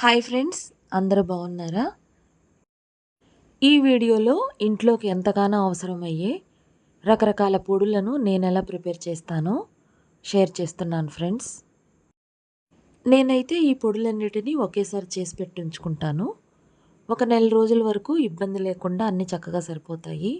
Hi friends అందరూ బాగున్నారా? ఈ వీడియోలో ఇంట్లోకి ఎంతగానో అవసరమయ్యే రకరకాల పొడులను నేను ఎలా ప్రిపేర్ చేస్తానో షేర్ చేస్తున్నాను ఫ్రెండ్స్. నేనైతే ఈ పొడులన్నిటినీ ఒకేసారి చేసి పెట్టించుకుంటాను. ఒక నెల రోజుల వరకు ఇబ్బంది లేకుండా అన్నీ చక్కగా సరిపోతాయి.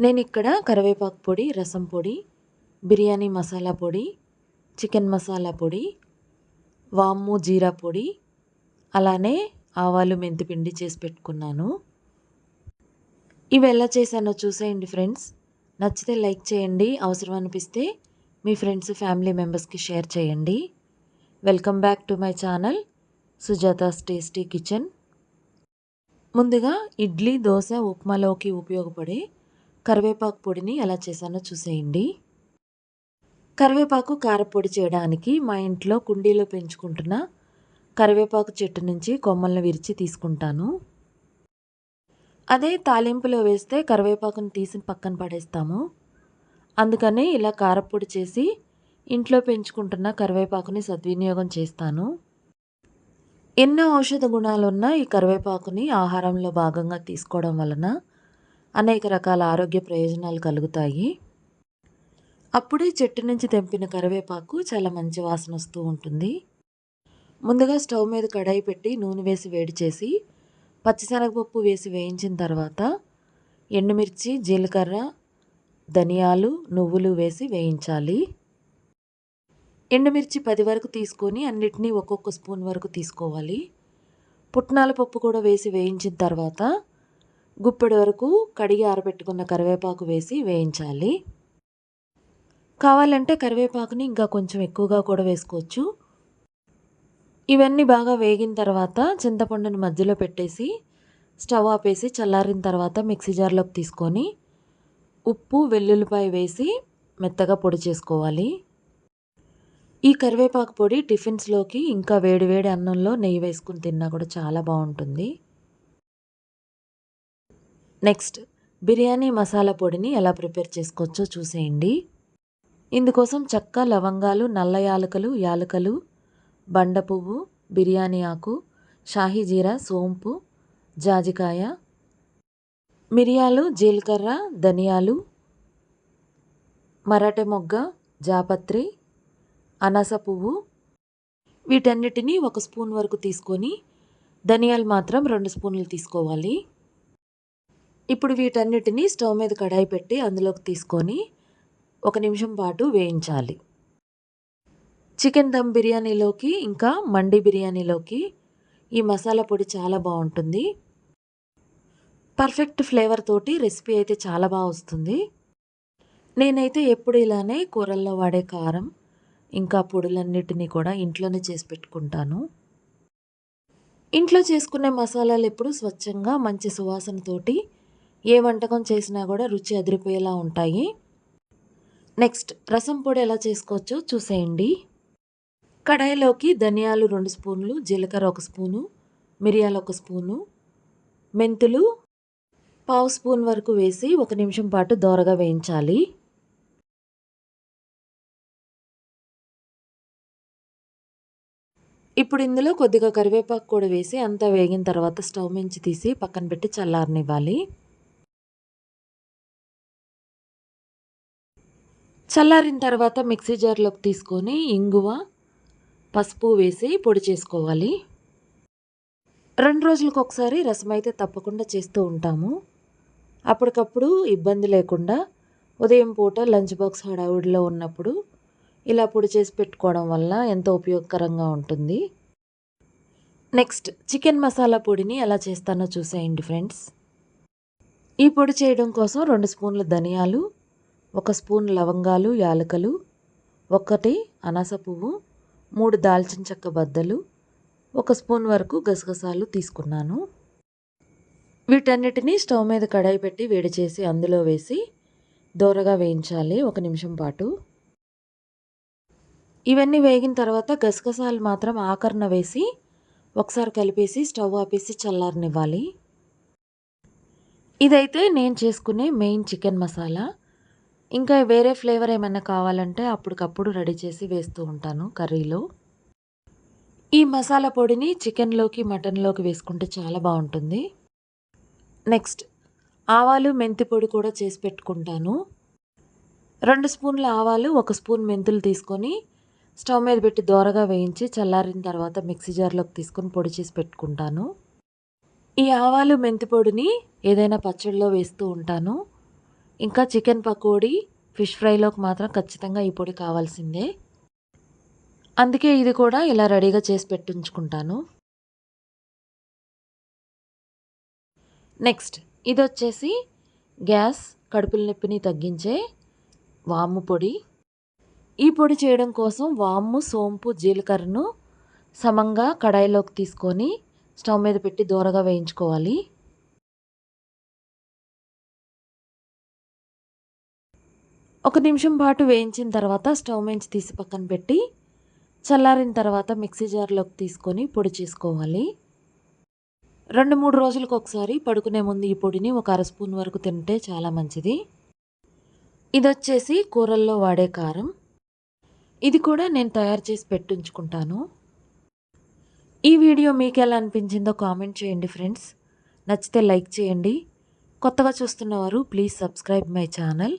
నేను ఇక్కడ కరివేపాకు పొడి రసం పొడి బిర్యానీ మసాలా పొడి చికెన్ మసాలా పొడి వాము జీరా పొడి అలానే ఆవాలు మెంతిపిండి చేసి పెట్టుకున్నాను. ఇవి ఎలా చేశానో చూసేయండి ఫ్రెండ్స్. నచ్చితే లైక్ చేయండి. అవసరం అనిపిస్తే మీ ఫ్రెండ్స్ ఫ్యామిలీ మెంబర్స్కి షేర్ చేయండి. Welcome back to my channel Sujatha's tasty kitchen. ముందుగా ఇడ్లీ దోశ ఉప్మాలోకి ఉపయోగపడే కరివేపాకు పొడిని ఎలా చేశానో చూసేయండి. కరివేపాకు కారపొడి చేయడానికి మా ఇంట్లో కుండీలో పెంచుకుంటున్న కరివేపాకు చెట్టు నుంచి కొమ్మలను విరిచి తీసుకుంటాను. అదే తాలింపులో వేస్తే కరివేపాకును తీసి పక్కన పడేస్తాము. అందుకని ఇలా కారపొడి చేసి ఇంట్లో పెంచుకుంటున్న కరివేపాకుని సద్వినియోగం చేస్తాను. ఎన్నో ఔషధ గుణాలున్న ఈ కరివేపాకుని ఆహారంలో భాగంగా తీసుకోవడం వలన అనేక రకాల ఆరోగ్య ప్రయోజనాలు కలుగుతాయి. అప్పుడే చెట్టు నుంచి తెంపిన కరివేపాకు చాలా మంచి వాసన వస్తూ ఉంటుంది. ముందుగా స్టవ్ మీద కడాయి పెట్టి నూనె వేసి వేడి చేసి పచ్చిశనగపప్పు వేసి వేయించిన తర్వాత ఎండుమిర్చి జీలకర్ర ధనియాలు నువ్వులు వేసి వేయించాలి. ఎండుమిర్చి పది వరకు తీసుకొని అన్నిటినీ ఒక్కొక్క స్పూన్ వరకు తీసుకోవాలి. పుట్నాల పప్పు కూడా వేసి వేయించిన తర్వాత గుప్పెడి వరకు కడిగి ఆరబెట్టుకున్న కరివేపాకు వేసి వేయించాలి. కావాలంటే కరివేపాకుని ఇంకా కొంచెం ఎక్కువగా కూడా వేసుకోవచ్చు. ఇవన్నీ బాగా వేగిన తర్వాత చింతపండుని మధ్యలో పెట్టేసి స్టవ్ ఆపేసి చల్లారిన తర్వాత మిక్సీ జార్లోకి తీసుకొని ఉప్పు వెల్లుల్లిపాయ వేసి మెత్తగా పొడి చేసుకోవాలి. ఈ కరివేపాకు పొడి టిఫిన్స్లోకి ఇంకా వేడివేడి అన్నంలో నెయ్యి వేసుకుని తిన్నా కూడా చాలా బాగుంటుంది. నెక్స్ట్ బిర్యానీ మసాలా పొడిని ఎలా ప్రిపేర్ చేసుకోవచ్చో చూసేయండి. ఇందుకోసం చెక్క లవంగాలు నల్ల యాలకలు యాలకలు బండ పువ్వు బిర్యానీ ఆకు షాహీ జీరా సోంపు జాజికాయ మిరియాలు జీలకర్ర ధనియాలు మరాఠీ మొగ్గ జాపత్రి అనస పువ్వు. వీటన్నిటినీ ఒక స్పూన్ వరకు తీసుకొని ధనియాలు మాత్రం రెండు స్పూన్లు తీసుకోవాలి. ఇప్పుడు వీటన్నిటిని స్టవ్ మీద కడాయి పెట్టి అందులోకి తీసుకొని ఒక నిమిషం పాటు వేయించాలి. చికెన్ దమ్ బిర్యానీలోకి ఇంకా మండి బిర్యానీలోకి ఈ మసాలా పొడి చాలా బాగుంటుంది. పర్ఫెక్ట్ ఫ్లేవర్ తోటి రెసిపీ అయితే చాలా బాగా వస్తుంది. నేనైతే ఎప్పుడు ఇలానే కూరల్లో వాడే కారం ఇంకా పొడులన్నిటినీ కూడా ఇంట్లోనే చేసి పెట్టుకుంటాను. ఇంట్లో చేసుకునే మసాలాలు ఎప్పుడు స్వచ్ఛంగా మంచి సువాసనతోటి ఏ వంటకం చేసినా కూడా రుచి అదిరిపోయేలా ఉంటాయి. నెక్స్ట్ రసం పొడి ఎలా చేసుకోవచ్చో చూసేయండి. కడాయిలోకి ధనియాలు రెండు స్పూన్లు జీలకర్ర ఒక స్పూను మిరియాలు ఒక స్పూను మెంతులు పావు స్పూన్ వరకు వేసి ఒక నిమిషం పాటు దోరగా వేయించాలి. ఇప్పుడు ఇందులో కొద్దిగా కరివేపాకు కూడా వేసి అంతా వేగిన తర్వాత స్టవ్ మించి తీసి పక్కన పెట్టి చల్లారనివ్వాలి. చల్లారిన తర్వాత మిక్సీ జార్లోకి తీసుకొని ఇంగువ పసుపు వేసి పొడి చేసుకోవాలి. రెండు రోజులకు ఒకసారి రసం అయితే తప్పకుండా చేస్తూ ఉంటాము. అప్పటికప్పుడు ఇబ్బంది లేకుండా ఉదయం పూట లంచ్ బాక్స్ హడావుడిలో ఉన్నప్పుడు ఇలా పొడి చేసి పెట్టుకోవడం వల్ల ఎంతో ఉపయోగకరంగా ఉంటుంది. నెక్స్ట్ చికెన్ మసాలా పొడిని ఎలా చేస్తానో చూసేయండి ఫ్రెండ్స్. ఈ పొడి చేయడం కోసం రెండు స్పూన్ల ధనియాలు ఒక స్పూన్ లవంగాలు యాలకలు ఒకటి అనాస పువ్వు మూడు దాల్చిన చెక్క బద్దలు ఒక స్పూన్ వరకు గసగసాలు తీసుకున్నాను. వీటన్నిటిని స్టవ్ మీద కడాయి పెట్టి వేడి చేసి అందులో వేసి దోరగా వేయించాలి ఒక నిమిషం పాటు. ఇవన్నీ వేగిన తర్వాత గసగసాలు మాత్రం ఆకరణ వేసి ఒకసారి కలిపేసి స్టవ్ ఆపేసి చల్లారనివ్వాలి. ఇదైతే నేను చేసుకునే మెయిన్ చికెన్ మసాలా. ఇంకా వేరే ఫ్లేవర్ ఏమైనా కావాలంటే అప్పటికప్పుడు రెడీ చేసి వేస్తూ ఉంటాను కర్రీలో. ఈ మసాలా పొడిని చికెన్లోకి మటన్లోకి వేసుకుంటే చాలా బాగుంటుంది. నెక్స్ట్ ఆవాలు మెంతి పొడి కూడా చేసి పెట్టుకుంటాను. రెండు స్పూన్ల ఆవాలు ఒక స్పూన్ మెంతులు తీసుకొని స్టవ్ మీద పెట్టి దోరగా వేయించి చల్లారిన తర్వాత మిక్సీ జార్లోకి తీసుకొని పొడి చేసి పెట్టుకుంటాను. ఈ ఆవాలు మెంతి పొడిని ఏదైనా పచ్చడిలో వేస్తూ ఉంటాను. ఇంకా చికెన్ పకోడీ ఫిష్ ఫ్రైలోకి మాత్రం ఖచ్చితంగా ఈ పొడి కావాల్సిందే. అందుకే ఇది కూడా ఇలా రెడీగా చేసి పెట్టించుకుంటాను. నెక్స్ట్ ఇది వచ్చేసి గ్యాస్ కడుపుల నొప్పిని తగ్గించే వాము పొడి. ఈ పొడి చేయడం కోసం వాము సోంపు జీలకర్రను సమంగా కడాయిలోకి తీసుకొని స్టవ్ మీద పెట్టి దూరగా వేయించుకోవాలి. ఒక నిమిషం పాటు వేయించిన తర్వాత స్టవ్ మించి తీసి పక్కన పెట్టి చల్లారిన తర్వాత మిక్సీ జార్లోకి తీసుకొని పొడి చేసుకోవాలి. రెండు మూడు రోజులకు ఒకసారి పడుకునే ముందు ఈ పొడిని ఒక అర స్పూన్ వరకు తింటే చాలా మంచిది. ఇది వచ్చేసి కూరల్లో వాడే కారం. ఇది కూడా నేను తయారు చేసి పెట్టుంచుకుంటాను. ఈ వీడియో మీకు ఎలా అనిపించిందో కామెంట్ చేయండి ఫ్రెండ్స్. నచ్చితే లైక్ చేయండి. కొత్తగా చూస్తున్నవారు please subscribe my channel.